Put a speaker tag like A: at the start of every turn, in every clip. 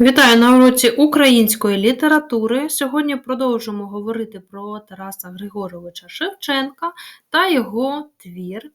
A: Вітаю на уроці української літератури. Сьогодні продовжимо говорити про Тараса Григоровича Шевченка та його твір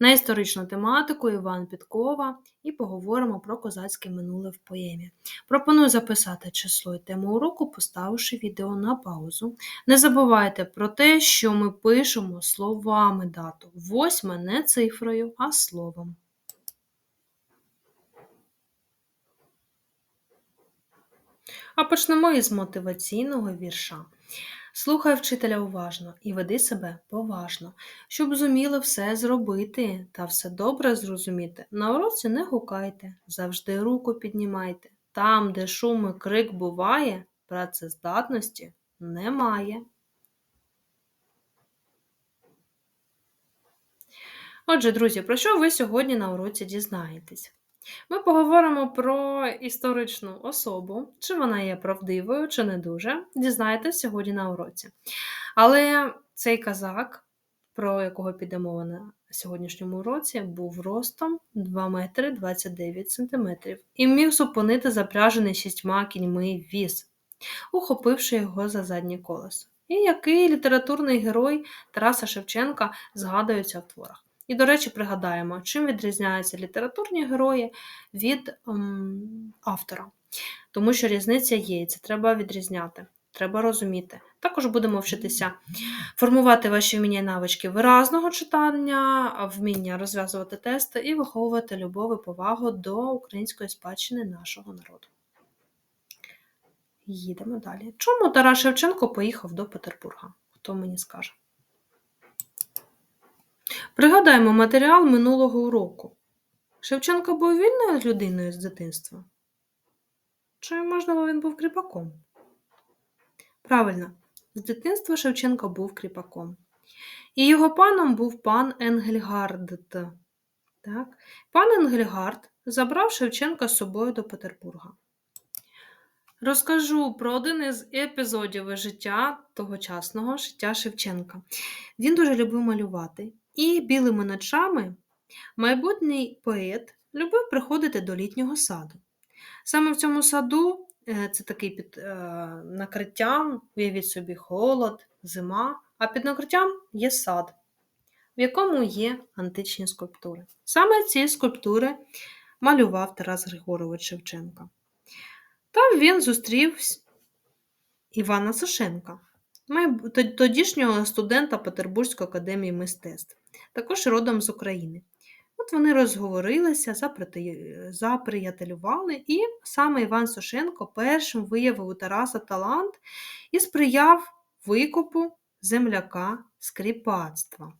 A: на історичну тематику Іван Підкова і поговоримо про козацьке минуле в поемі. Пропоную записати число і тему уроку, поставивши відео на паузу. Не забувайте про те, що ми пишемо словами дату. Восьме не цифрою, а словом. А почнемо із мотиваційного вірша. Слухай вчителя уважно і веди себе поважно, щоб зуміли все зробити та все добре зрозуміти. На уроці не гукайте, завжди руку піднімайте. Там, де шум і крик буває, працездатності немає. Отже, друзі, про що ви сьогодні на уроці дізнаєтесь? Ми поговоримо про історичну особу, чи вона є правдивою, чи не дуже. Дізнаєтесь сьогодні на уроці. Але цей казак, про якого піде мова на сьогоднішньому уроці, був ростом 2 метри 29 сантиметрів і міг зупинити запряжений шістьма кіньми віз, ухопивши його за заднє колесо. І який літературний герой Тараса Шевченка згадується в творах. І, до речі, пригадаємо, чим відрізняються літературні герої від ем, автора. Тому що різниця є, і це треба відрізняти, треба розуміти. Також будемо вчитися формувати ваші вміння і навички виразного читання, вміння розв'язувати тести і виховувати любов і повагу до української спадщини нашого народу. Їдемо далі. Чому Тарас Шевченко поїхав до Петербурга? Хто мені скаже? Пригадаємо матеріал минулого уроку. Шевченко був вільною людиною з дитинства? Чи, можливо, він був кріпаком? Правильно, з дитинства Шевченко був кріпаком. І його паном був пан Енгельгард. Так? Пан Енгельгард забрав Шевченка з собою до Петербурга. Розкажу про один із епізодів життя тогочасного життя Шевченка. Він дуже любив малювати. І білими ночами майбутній поет любив приходити до літнього саду. Саме в цьому саду е, це такий під е, накриттям, уявіть собі, холод, зима, а під накриттям є сад, в якому є античні скульптури. Саме ці скульптури малював Тарас Григорович Шевченка. Там він зустрів Івана Сашенка, тодішнього студента Петербурзької академії мистецтв також родом з України. От вони розговорилися, заприятелювали, і саме Іван Сошенко першим виявив у Тараса талант і сприяв викупу земляка скріпацтва.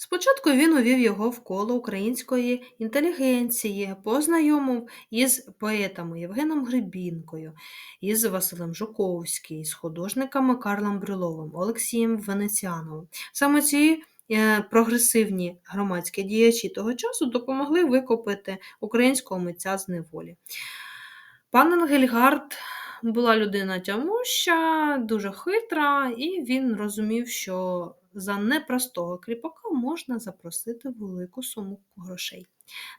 A: Спочатку він увів його в коло української інтелігенції, познайомив із поетами Євгеном Гребінкою, із Василем Жуковським, з художниками Карлом Брюловим, Олексієм Венеціановим. Саме ці е, прогресивні громадські діячі того часу допомогли викопити українського митця з неволі. Пан Ангельгард була людина тямуща, дуже хитра, і він розумів, що за непростого кріпака можна запросити велику суму грошей.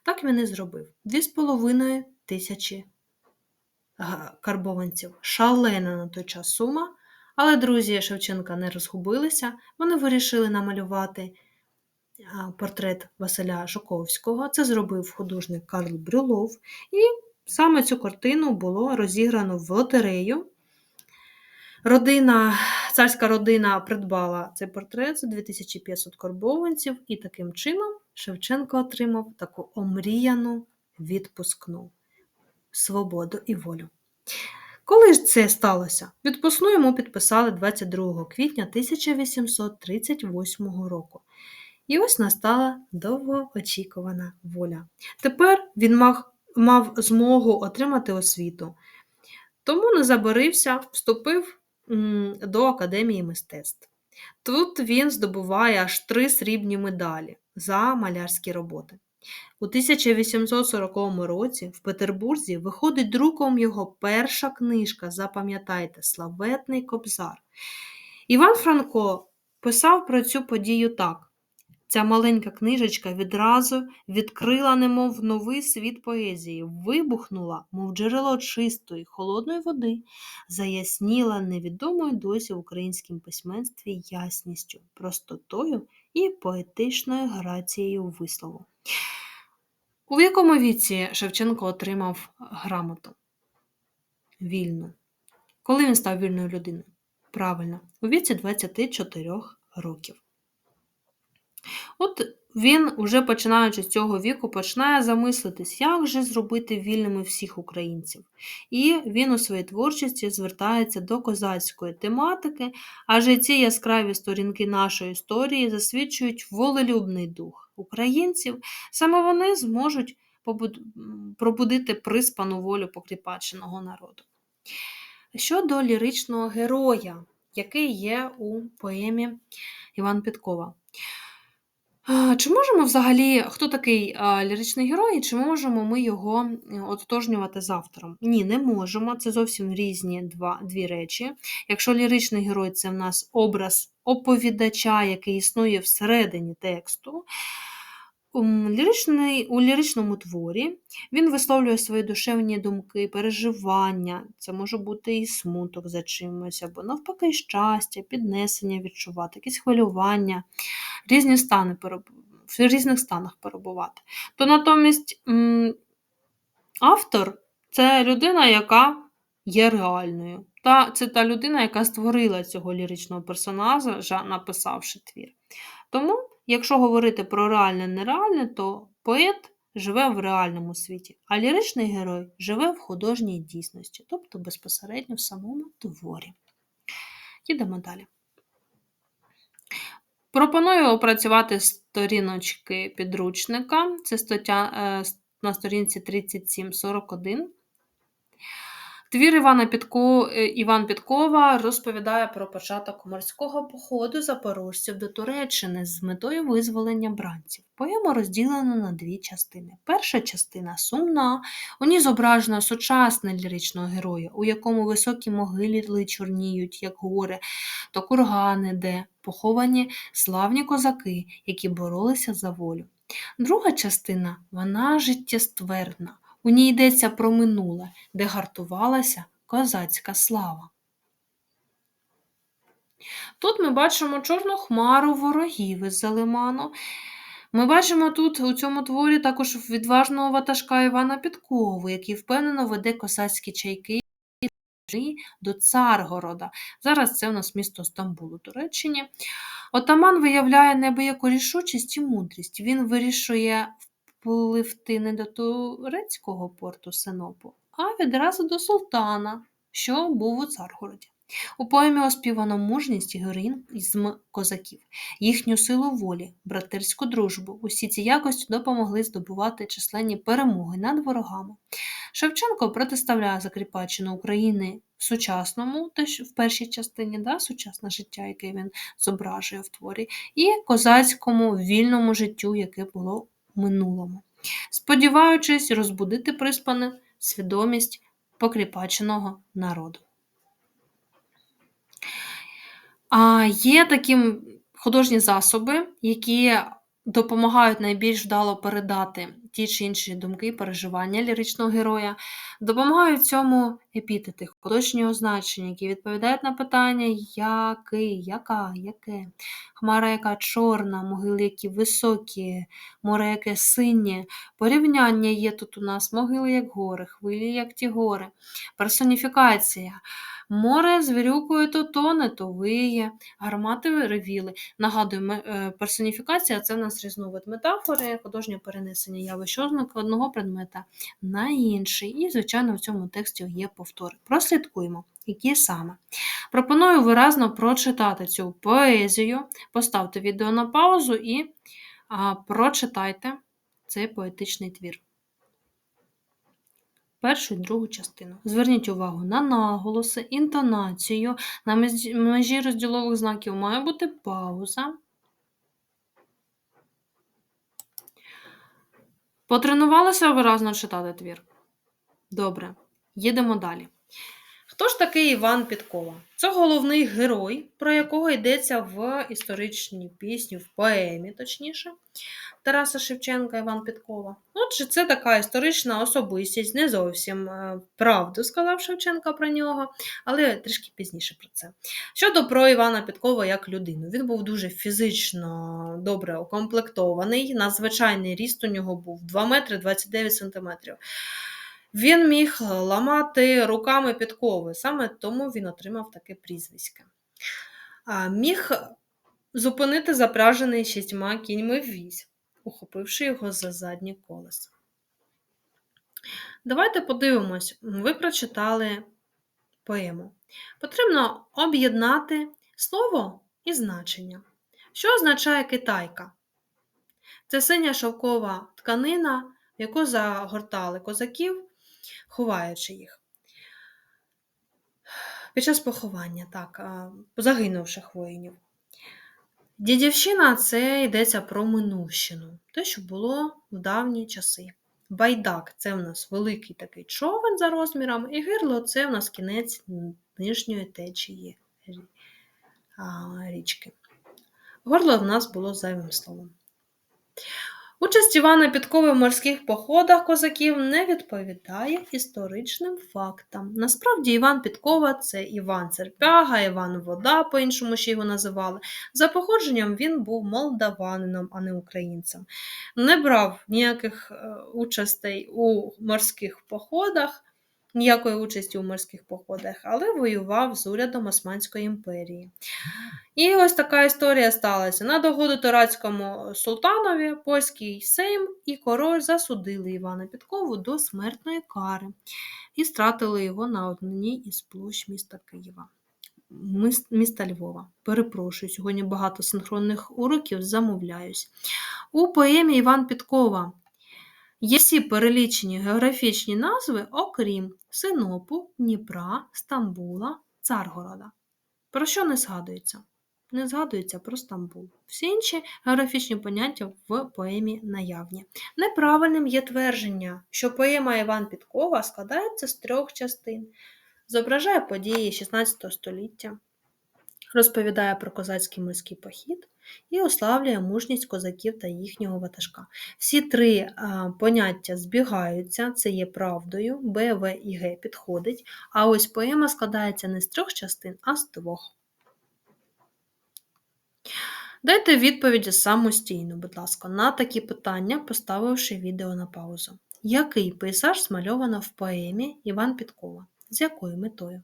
A: Так він і зробив: Дві з половиною тисячі карбованців. Шалена на той час сума. Але друзі Шевченка не розгубилися, вони вирішили намалювати портрет Василя Жуковського. Це зробив художник Карл Брюлов. І саме цю картину було розіграно в лотерею. Родина, Царська родина придбала цей портрет за 2500 карбованців, і таким чином Шевченко отримав таку омріяну відпускну свободу і волю. Коли ж це сталося? Відпускну йому підписали 22 квітня 1838 року. І ось настала довгоочікувана воля. Тепер він мав, мав змогу отримати освіту. Тому не забарився, вступив до Академії мистецтв. Тут він здобуває аж три срібні медалі за малярські роботи. У 1840 році в Петербурзі виходить друком його перша книжка, запам'ятайте, Славетний Кобзар. Іван Франко писав про цю подію так: ця маленька книжечка відразу відкрила, немов новий світ поезії, вибухнула, мов джерело чистої, холодної води, заясніла невідомою досі в українському письменстві ясністю, простотою і поетичною грацією вислову. У якому віці Шевченко отримав грамоту? Вільну. Коли він став вільною людиною? Правильно, у віці 24 років. От він, уже починаючи з цього віку, починає замислитись, як же зробити вільними всіх українців. І він у своїй творчості звертається до козацької тематики, адже ці яскраві сторінки нашої історії засвідчують волелюбний дух українців, саме вони зможуть пробудити приспану волю покріпаченого народу. Щодо ліричного героя, який є у поемі Іван Підкова. Чи можемо взагалі, хто такий ліричний герой, і чи можемо ми його ототожнювати з автором? Ні, не можемо. Це зовсім різні два, дві речі. Якщо ліричний герой це в нас образ оповідача, який існує всередині тексту, ліричний, у ліричному творі він висловлює свої душевні думки, переживання. Це може бути і смуток за чимось, або навпаки, щастя, піднесення відчувати, якісь хвилювання, різні стани в різних станах перебувати. То натомість автор це людина, яка є реальною. Та Це та людина, яка створила цього ліричного персонажа, написавши твір. Тому Якщо говорити про реальне нереальне, то поет живе в реальному світі, а ліричний герой живе в художній дійсності, тобто безпосередньо в самому творі. Їдемо далі. Пропоную опрацювати сторіночки підручника. Це стаття е, на сторінці 3741. Твір Івана Підко... Е, Іван Підкова розповідає про початок морського походу запорожців до Туреччини з метою визволення бранців. Поема розділена на дві частини. Перша частина сумна, у ній зображено сучасне ліричного героя, у якому високі могили чорніють, як гори, то кургани, де поховані славні козаки, які боролися за волю. Друга частина вона життєствердна. У ній йдеться про минуле, де гартувалася козацька слава. Тут ми бачимо чорну хмару ворогів із Залиману. Ми бачимо тут у цьому творі також відважного ватажка Івана Підкову, який впевнено веде косацькі чайки до Царгорода. Зараз це у нас місто Стамбул у Туреччині. Отаман виявляє небияку рішучість і мудрість. Він вирішує пливти не до турецького порту Синопу, а відразу до султана, що був у Царгороді. У поемі оспівано мужність і героїзм козаків, їхню силу волі, братерську дружбу. Усі ці якості допомогли здобувати численні перемоги над ворогами. Шевченко протиставляє закріпачену України в сучасному, теж в першій частині, да, сучасне життя, яке він зображує в творі, і козацькому вільному життю, яке було минулому, сподіваючись розбудити приспане свідомість покріпаченого народу. А Є такі художні засоби, які допомагають найбільш вдало передати ті чи інші думки переживання ліричного героя, допомагають цьому епітети, художні означення, які відповідають на питання, який, яка, яке, хмара, яка чорна, могили, які високі, море, яке синє. Порівняння є тут у нас могили, як гори, хвилі, як ті гори, персоніфікація. Море з вірюкою то тоне, то виє, гармати ревіли. Нагадую, е, персоніфікація це в нас різновид метафори, художнє перенесення явищ одного предмета на інший. І, звичайно, в цьому тексті є повтори. Прослідкуємо, які саме. Пропоную виразно прочитати цю поезію, поставте відео на паузу і прочитайте цей поетичний твір першу і другу частину. Зверніть увагу на наголоси, інтонацію. На межі розділових знаків має бути пауза. Потренувалися виразно читати твір? Добре, їдемо далі. Хто ж такий Іван Підкова? Це головний герой, про якого йдеться в історичній пісні, в поемі, точніше, Тараса Шевченка Іван Підкова. Отже, це така історична особистість, не зовсім е, правду сказав Шевченка про нього, але трішки пізніше про це. Щодо про Івана Підкова як людину, він був дуже фізично добре укомплектований. Надзвичайний ріст у нього був 2 метри 29 сантиметрів. Він міг ламати руками підкови, саме тому він отримав таке прізвисько. Міг зупинити запряжений шістьма кіньми візь, ухопивши його за заднє колесо. Давайте подивимось, ви прочитали поему. Потрібно об'єднати слово і значення. Що означає китайка? Це синя шовкова тканина, яку загортали козаків, ховаючи їх. Під час поховання, так, загинувших воїнів. Дідівщина це йдеться про минущину, те, що було в давні часи. Байдак це в нас великий такий човен за розміром, і гирло це в нас кінець нижньої течії річки. Горло в нас було зайвим словом. Участь Івана Підкови в морських походах козаків не відповідає історичним фактам. Насправді, Іван Підкова це Іван Церпяга, Іван Вода, по-іншому ще його називали. За походженням він був молдаванином, а не українцем. Не брав ніяких е, участей у морських походах ніякої участі у морських походах, але воював з урядом Османської імперії. І ось така історія сталася. На догоду Турацькому султанові польський сейм і король засудили Івана Підкову до смертної кари і стратили його на одній із площ міста Києва. Міста Львова. Перепрошую, сьогодні багато синхронних уроків замовляюсь. У поемі Іван Підкова Є всі перелічені географічні назви, окрім Синопу, Дніпра, Стамбула, Царгорода. Про що не згадується? Не згадується про Стамбул. Всі інші географічні поняття в поемі наявні. Неправильним є твердження, що поема Іван Підкова складається з трьох частин, зображає події XVI століття, розповідає про козацький морський похід і ославлює мужність козаків та їхнього ватажка. Всі три а, поняття збігаються, це є правдою, Б, В і Г підходить, а ось поема складається не з трьох частин, а з двох. Дайте відповіді самостійно, будь ласка, на такі питання, поставивши відео на паузу. Який пейзаж змальовано в поемі Іван Підкова? З якою метою?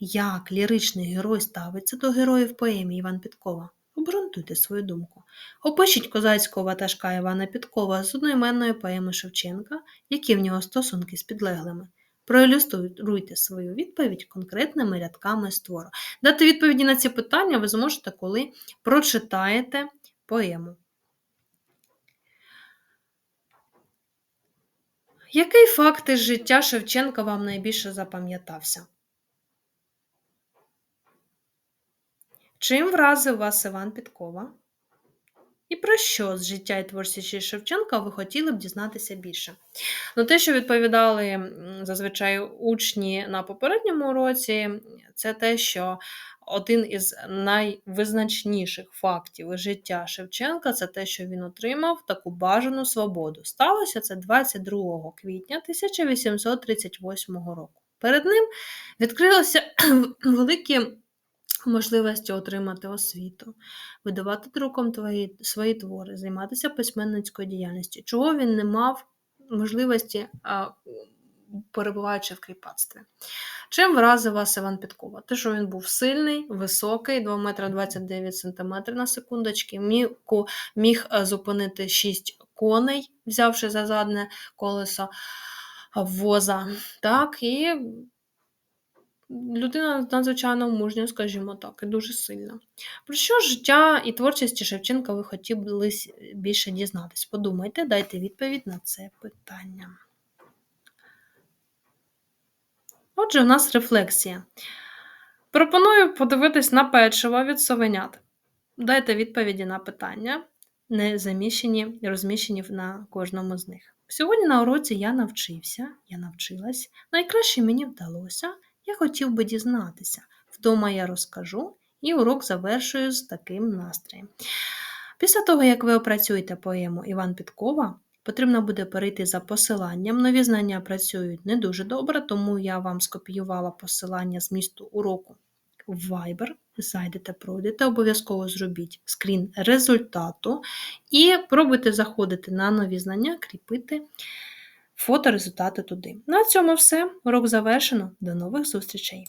A: Як ліричний герой ставиться до героїв поемі Іван Підкова? Обґрунтуйте свою думку. Опишіть козацького ватажка Івана Підкова з одноіменної поеми Шевченка, які в нього стосунки з підлеглими. Проілюструйте свою відповідь конкретними рядками з твору. Дати відповіді на ці питання ви зможете, коли прочитаєте поему. Який факт із життя Шевченка вам найбільше запам'ятався? Чим вразив вас Іван Підкова? І про що з життя і творчості Шевченка ви хотіли б дізнатися більше? Ну, те, що відповідали зазвичай учні на попередньому уроці, це те, що один із найвизначніших фактів життя Шевченка це те, що він отримав таку бажану свободу. Сталося це 22 квітня 1838 року. Перед ним відкрилися великі можливості отримати освіту, видавати друком твої, свої твори, займатися письменницькою діяльністю, чого він не мав можливості, а, перебуваючи в кріпацтві. Чим вразив вас Іван Підкова? Те, що він був сильний, високий, 2 метри 29 см на секундочки, міг, міг зупинити 6 коней, взявши за задне колесо воза. Так, і Людина надзвичайно мужня, скажімо так, і дуже сильна. Про що життя і творчості Шевченка ви хотіли більше дізнатись? Подумайте, дайте відповідь на це питання. Отже, у нас рефлексія. Пропоную подивитись на печиво від совенят. Дайте відповіді на питання, не заміщені і розміщені на кожному з них. Сьогодні на уроці я навчився, я навчилась, найкраще мені вдалося Я хотів би дізнатися. Вдома я розкажу, і урок завершую з таким настроєм. Після того, як ви опрацюєте поему Іван Підкова, потрібно буде перейти за посиланням. Нові знання працюють не дуже добре, тому я вам скопіювала посилання з місту уроку в Viber. Зайдете, пройдете, обов'язково зробіть скрін результату і пробуйте заходити на нові знання, кріпити фото результати туди. На цьому все. Урок завершено. До нових зустрічей!